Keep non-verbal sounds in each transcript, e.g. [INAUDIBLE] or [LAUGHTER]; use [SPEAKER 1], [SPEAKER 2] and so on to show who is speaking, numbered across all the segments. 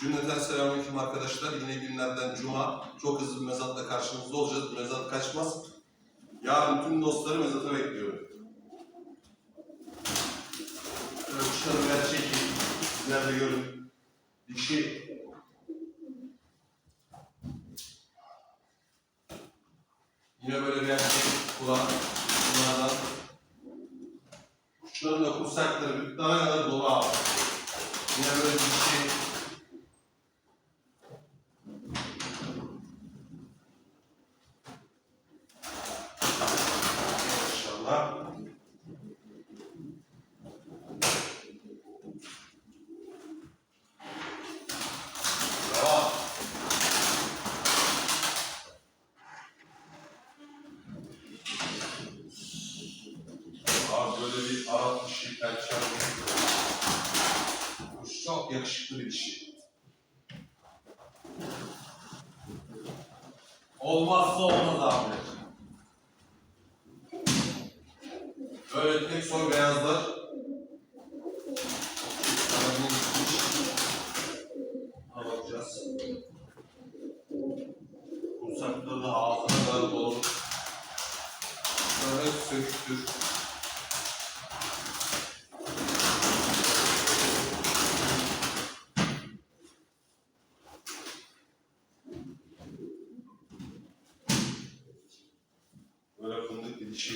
[SPEAKER 1] Cümleten selamünaleyküm arkadaşlar. Yine günlerden cuma. Çok hızlı bir mezatla karşınızda olacağız. Mezat kaçmaz. Yarın tüm dostları mezata bekliyorum. Şöyle kuşları biraz çekeyim. Sizler görün. Dişi. Yine böyle bir erkek kulak. Bunlardan. Kuşların da kursakları tane kadar dolu. Yine böyle bir böyle bir Arap dişi, perçem. Kuş çok yakışıklı bir dişi. Olmazsa olmaz abi. Böyle tek soy beyazlar. Bakacağız. Kursakları da ağzına kadar dolu. Böyle söktür. Böyle fındık bir dişi.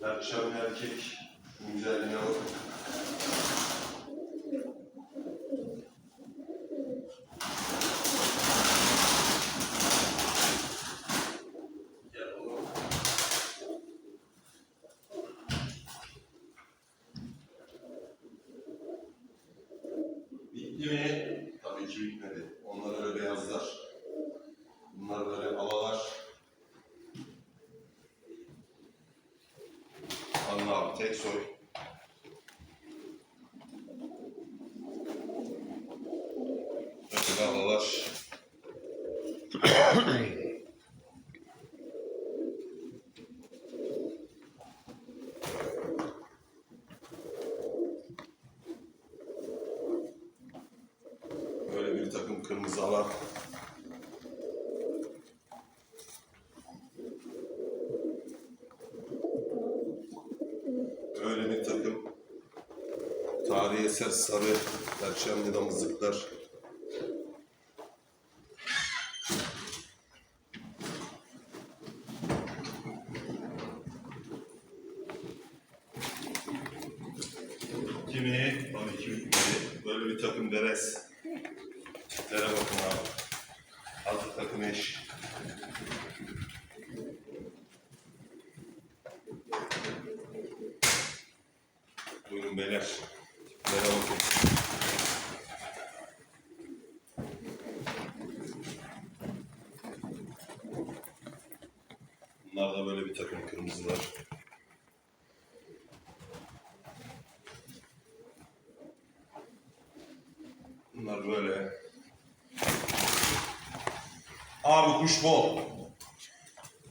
[SPEAKER 1] Perşembe erkek. Şu güzelliğine bakın. Bitti mi? Tabii ki bitmedi. Onlar öyle beyazlar. Bunlar böyle alalar. Anla abi tek soy. Öteki alalar. [COUGHS] Böyle bir takım kırmızı. Öyle bir takım tarihi eser sarı perçemli damızlıklar. Kimi? Tabii ki bitmedi. Böyle bir takım beres. Tiplere bakın abi. Altı takım eş. Buyurun beyler. Tiplere bakın. Bunlar da böyle bir takım kırmızılar. Bunlar böyle. Abi kuş bol.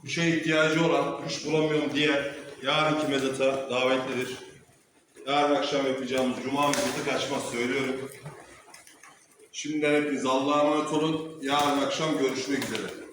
[SPEAKER 1] Kuşa ihtiyacı olan, kuş bulamıyorum diye yarınki mezata davetlidir. Yarın akşam yapacağımız cuma mezatı kaçmaz söylüyorum. Şimdiden hepiniz Allah'a emanet olun. Yarın akşam görüşmek üzere.